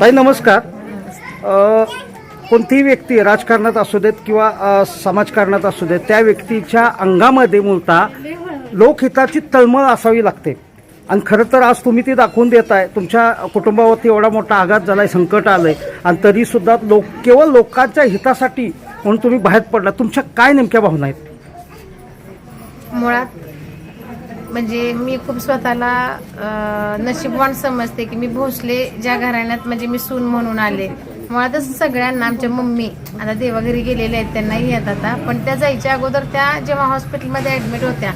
ताई नमस्कार. अ, कोणतीही व्यक्ती राजकारणात असू देत किंवा अ, समाजकारणात असू देत त्या व्यक्तीच्या अंगामध्ये मूलतः लोकहिताची तळमळ असावी लागते. आणि खरं तर आज तुम्ही ती दाखवून देताय. तुमच्या कुटुंबावरती एवढा मोठा आघात झालाय संकट आलंय. आणि तरीसुद्धा लोक केवळ लोकांच्या हितासाठी म्हणून तुम्ही बाहेर पडला तुमच्या काय नेमक्या भावना आहेत? मुळात म्हणजे मी खूप स्वतःला नशीबवान समजते की मी भोसले ज्या घराण्यात म्हणजे मी सून म्हणून आले. मुळातच सगळ्यांना आमच्या मम्मी आता देवाघरी गेलेल्या आहेत त्यांनाही येत आता. पण त्या जायच्या अगोदर त्या जेव्हा हॉस्पिटलमध्ये ॲडमिट होत्या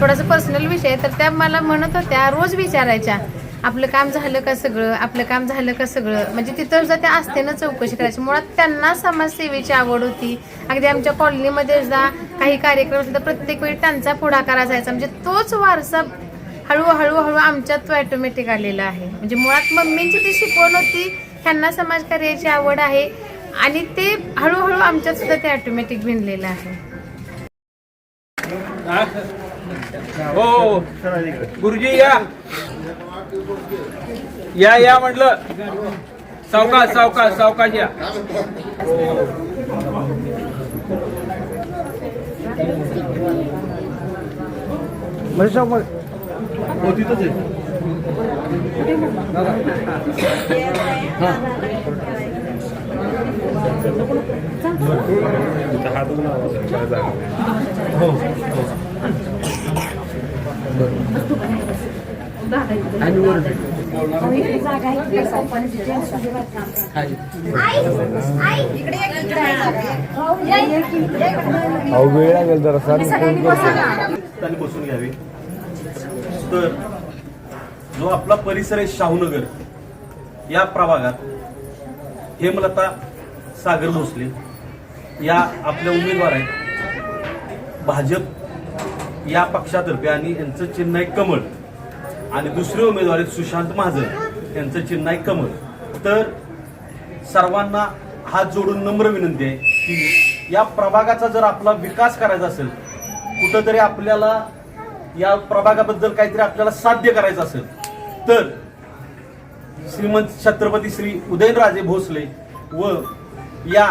थोडासा पर्सनल विषय तर त्या मला म्हणत होत्या रोज विचारायच्या आपलं काम झालं का सगळं आपलं काम झालं का सगळं? म्हणजे तिथं सुद्धा त्या ना चौकशी करायची. मुळात त्यांना समाजसेवेची आवड होती. अगदी आमच्या कॉलनीमध्ये सुद्धा काही कार्यक्रम सुद्धा प्रत्येक वेळी त्यांचा पुढाकार असायचा. म्हणजे तोच वारसा हळूहळू हळू आमच्यात तो ॲटोमॅटिक आलेला आहे. म्हणजे मुळात मम्मींची ती शिकवण होती ह्यांना समाजकार्याची आवड आहे. आणि ते हळूहळू आमच्यात सुद्धा ते ॲटोमॅटिक भिनलेलं आहे. हो गुरुजी या. या या म्हटलं. सावकाश सावकाश सावकाश या. समोर- त्यांनी बसून घ्यावी. तर जो आपला परिसर आहे शाहूनगर या प्रभागात हेमलता सागर भोसले या आपल्या उमेदवार आहेत. भाजप या पक्षातर्फे आणि यांचं चिन्ह आहे कमळ. आणि दुसरे उमेदवार आहेत सुशांत महाजन. यांचं चिन्ह आहे कमळ. तर सर्वांना हात जोडून नम्र विनंती आहे की या प्रभागाचा जर आपला विकास करायचा असेल कुठंतरी आपल्याला या प्रभागाबद्दल काहीतरी आपल्याला साध्य करायचं असेल तर श्रीमंत छत्रपती श्री उदयनराजे भोसले व या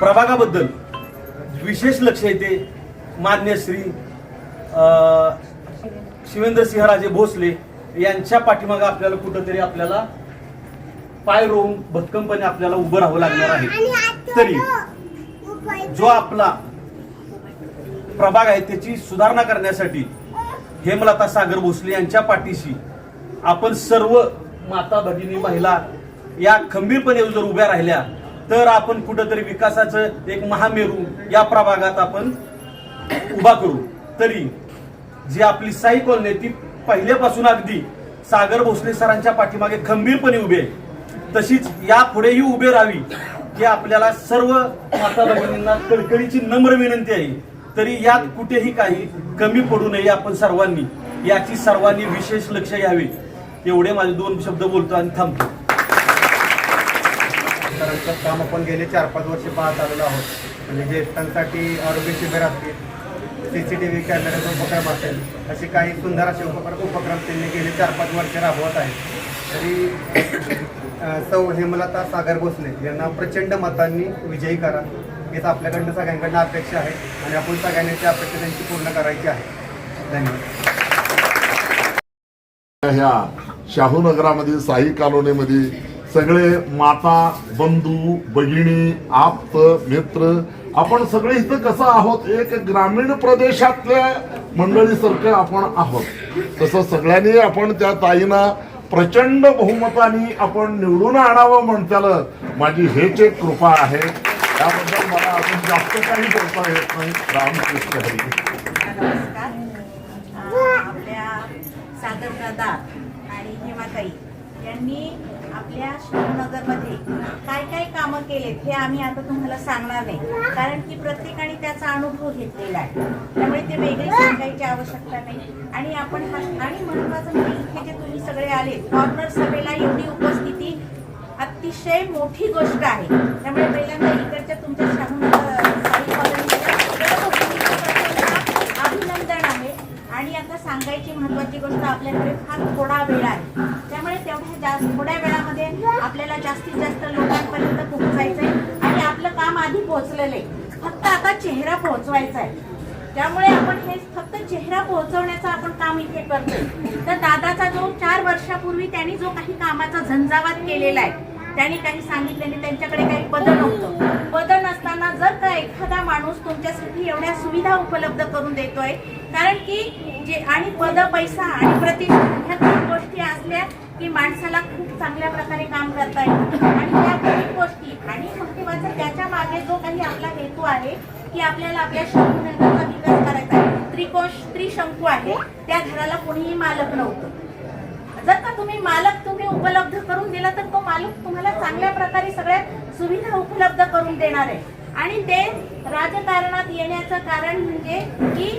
प्रभागाबद्दल विशेष लक्ष येते. मान्य श्री अ, शिवेंद्रसिंहराजे भोसले यांच्या पाठीमागे आपल्याला कुठंतरी आपल्याला पाय रोवून भक्कमपणे आपल्याला उभं राहावं लागणार आहे. तरी जो आपला प्रभाग आहे त्याची सुधारणा करण्यासाठी हेमलता सागर भोसले यांच्या पाठीशी आपण सर्व माता भगिनी महिला या खंबीरपणे जर उभ्या राहिल्या तर आपण कुठंतरी विकासाचं एक महामेरू या प्रभागात आपण उभा करू. तरी जी आपली साई कॉलनी ती पहिल्यापासून अगदी सागर भोसले सरांच्या पाठीमागे खंबीरपणे उभे आहे. तशीच या पुढेही उभे राहावी ही आपल्याला सर्व माता भगिनींना कळकळीची नम्र विनंती आहे. तरी यात कुठेही काही कमी पडू नये आपण सर्वांनी. याची सर्वांनी विशेष लक्ष घ्यावे एवढे माझे दोन शब्द बोलतो आणि थांबतो. काम आपण गेले चार पाच वर्ष पाहत आलेलो आहोत. म्हणजे ज्येष्ठांसाठी आरोग्य शिबिर असतील सी सी टी व्ही कॅमेऱ्याचा उपक्रम असेल असे काही सुंदर असे उपक्रम उपक्रम त्यांनी गेले चार पाच वर्ष राबवत आहेत. तरी सौ हेमलता सागर भोसले यांना प्रचंड मतांनी विजयी करा. हेच आपल्याकडनं सगळ्यांकडनं अपेक्षा आहे आणि आपण सगळ्यांनी ती अपेक्षा त्यांची पूर्ण करायची आहे. धन्यवाद. ह्या शाहू नगरामध्ये साई कॉलोनीमध्ये सगळे माता बंधू बहिणी आप्त मित्र आपण सगळे इथं कसं आहोत? एक ग्रामीण प्रदेशातल्या मंडळीसारखं आपण आहोत. तसं सगळ्यांनी आपण त्या ताईंना प्रचंड बहुमताने आपण निवडून आणावं म्हणतालं. माझी हेच एक कृपा आहे. त्याबद्दल मला अजून जास्त काही बोलता येत नाही. रामकृष्ण हरी. आपल्या अं, दादा आणि हेमाताई यांनी आपल्या शिवनगरमध्ये काय काय कामं केलेत हे आम्ही आता तुम्हाला सांगणार नाही. कारण की प्रत्येकाने त्याचा अनुभव घेतलेला आहे. त्यामुळे ते वेगळे सांगायची आवश्यकता नाही. आणि आपण हा आणि महत्वाचं म्हणजे इथे जे तुम्ही सगळे आले कॉर्नर सभेला एवढी उपस्थिती अतिशय मोठी गोष्ट आहे. त्यामुळे पहिल्यांदा इकडच्या तुमच्या शाहू साई कॉलनीच्या सगळ्या गोष्टींचं अभिनंदन आहे आणि आता सांगायची महत्वाची गोष्ट आपल्याकडे फार थोडा वेळ आहे. त्यामुळे तेवढ्या जास्त थोड्या वेळामध्ये आपल्याला जास्तीत जास्त लोकांपर्यंत पोहोचायचंय आणि आपलं काम आधी पोहोचलेलं आहे. फक्त आता चेहरा पोहोचवायचा आहे. त्यामुळे आपण हे फक्त चेहरा पोहोचवण्याचं आपण काम इथे करतोय. तर दादाचा जो चार वर्षापूर्वी त्यांनी जो काही कामाचा झंझावात केलेला आहे त्यांनी काही सांगितलेले त्यांच्याकडे काही पद नव्हतं. पद नसताना जर का एखादा माणूस तुमच्यासाठी एवढ्या सुविधा उपलब्ध करून देतोय कारण की जे आणि पद पैसा आणि प्रतिष्ठा ह्या तीन गोष्टी असल्या की माणसाला खूप चांगल्या प्रकारे काम करता येईल आणि त्या तीन गोष्टी आणि महत्वाचं त्याच्यामागे जो काही आपला हेतू आहे की आपल्याला आपल्या शंभूनगरचा विकास करायचा आहे. त्रिकोश त्रिशंकू आहे त्या घराला कोणीही मालक नव्हतं. तुम्ही मालक तुम्ही उपलब्ध करून दिला तर तो मालक तुम्हाला चांगल्या प्रकारे सगळ्या सुविधा उपलब्ध करून देणार आहे. आणि ते राजकारणात येण्याचं कारण म्हणजे की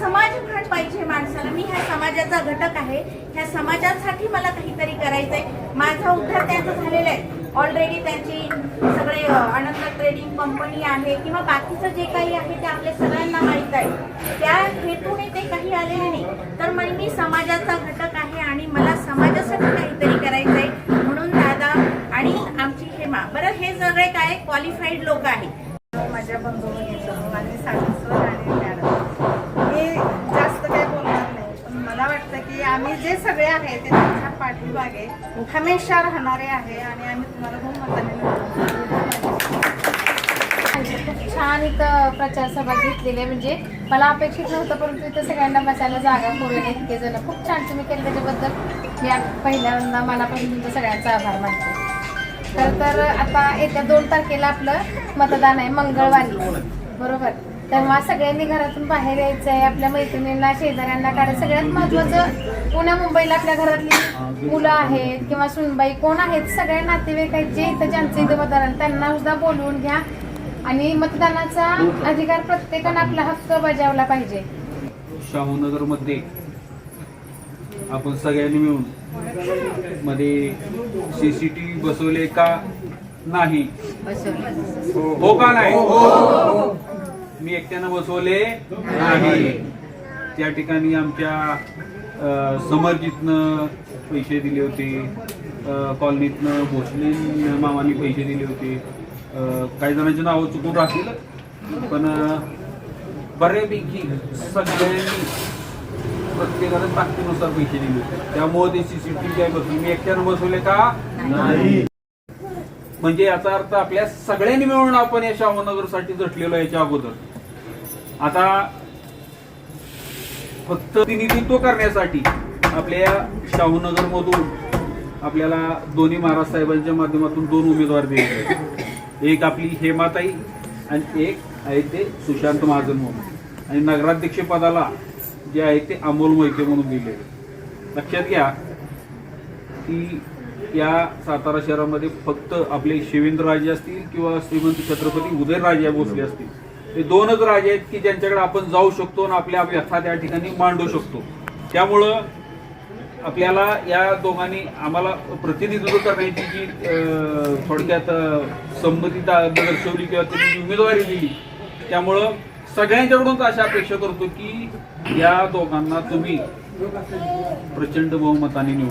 समाजभान पाहिजे माणसाला. मी ह्या समाजाचा घटक आहे. ह्या समाजासाठी मला काहीतरी करायचंय. माझा उद्धार त्यांचा झालेला आहे. ऑलरेडी त्यांची सगळे अनंत ट्रेडिंग कंपनी आहे किंवा बाकीचं जे काही आहे ते आपल्या सगळ्यांना माहीत आहे. त्या हेतूने ते काही आलेले नाही. तर मग मी समाजाचा घटक आहे आणि मला समाजासाठी काहीतरी करायचं आहे म्हणून दादा आणि आमची हेमा. बरं हे सगळे काय क्वालिफाईड लोक आहेत? माझ्या बंधू माझे सासूसर आणि मी जास्त काही बोलणार नाही पण मला वाटतं की आम्ही जे सगळे आहे ते तुमच्या पाठीमागे हमेशा राहणारे आहे आणि आम्ही तुम्हाला बहुमताने छान इथं प्रचार सभा घेतलेली आहे. म्हणजे मला अपेक्षित नव्हतं परंतु इथं सगळ्यांना बसायला जागा पुरवल्या इतके जण. खूप छान तुम्ही केलं त्याच्याबद्दल. या पहिल्यांदा मनापासून तुमचा सगळ्यांचा आभार मानते. तर तर आता येत्या दोन तारखेला आपलं मतदान आहे मंगळवारी. बरोबर? तेव्हा सगळ्यांनी घरातून बाहेर यायचं आहे. आपल्या मैत्रिणींना शेजाऱ्यांना कारण सगळ्यात महत्त्वाचं पुण्या मुंबईला आपल्या घरातली मुलं आहेत किंवा सुनबाई कोण आहेत सगळे नातेवाईक आहेत जे इथं ज्यांचं इथं मतदान त्यांना सुद्धा बोलवून घ्या. आणि मतदानाचा अधिकार प्रत्येकानं आपला हक्क बजावला पाहिजे. शाहूनगरमध्ये आपण सगळ्यांनी मिळून मध्ये सीसीटीव्ही बसवले का नाही? हो का नाही? मी एकट्यानं बसवले नाही. त्या ठिकाणी आमच्या समर्जितनं पैसे दिले होते. कॉलनीतनं भोसले मामानी पैसे दिले होते. काही जणांची नावं चुकून राहतील पण बऱ्यापैकी सगळ्यांनी प्रत्येकाला ताकदीनुसार पैसे दिले. त्यामुळे ते सीसीटीव्ही काय बसवले. मी एकट्यानं बसवले का? नाही. म्हणजे याचा अर्थ आपल्या सगळ्यांनी मिळून आपण या शाहूनगरसाठी झटलेलो याच्या अगोदर. आता फक्त प्रतिनिधित्व करण्यासाठी आपल्या शाहूनगर मधून आपल्याला दोन्ही महाराज साहेबांच्या माध्यमातून दोन उमेदवार दिले. एक आपली हेमाताई आणि एक आहे ते सुशांत महाजन म्हणून. आणि नगराध्यक्ष पदाला जे आहे ते अमोल मोहिते म्हणून दिले लक्षात घ्या की या सातारा शहरामध्ये फक्त आपले शिवेंद्र राजे असतील किंवा श्रीमंत छत्रपती उदयनराजे भोसले असतील. हे दोनच राजे आहेत की ज्यांच्याकडे आपण जाऊ शकतो आणि आपल्या व्यथा त्या ठिकाणी मांडू शकतो. त्यामुळं आपल्याला या दोघांनी आम्हाला प्रतिनिधित्व करण्याची जी थोडक्यात अं, संमती दर्शवली किंवा त्यांनी उमेदवारी दिली त्यामुळं सगळ्यांच्याकडून अशा अपेक्षा करतो की या दोघांना तुम्ही प्रचंड बहुमताने निवडून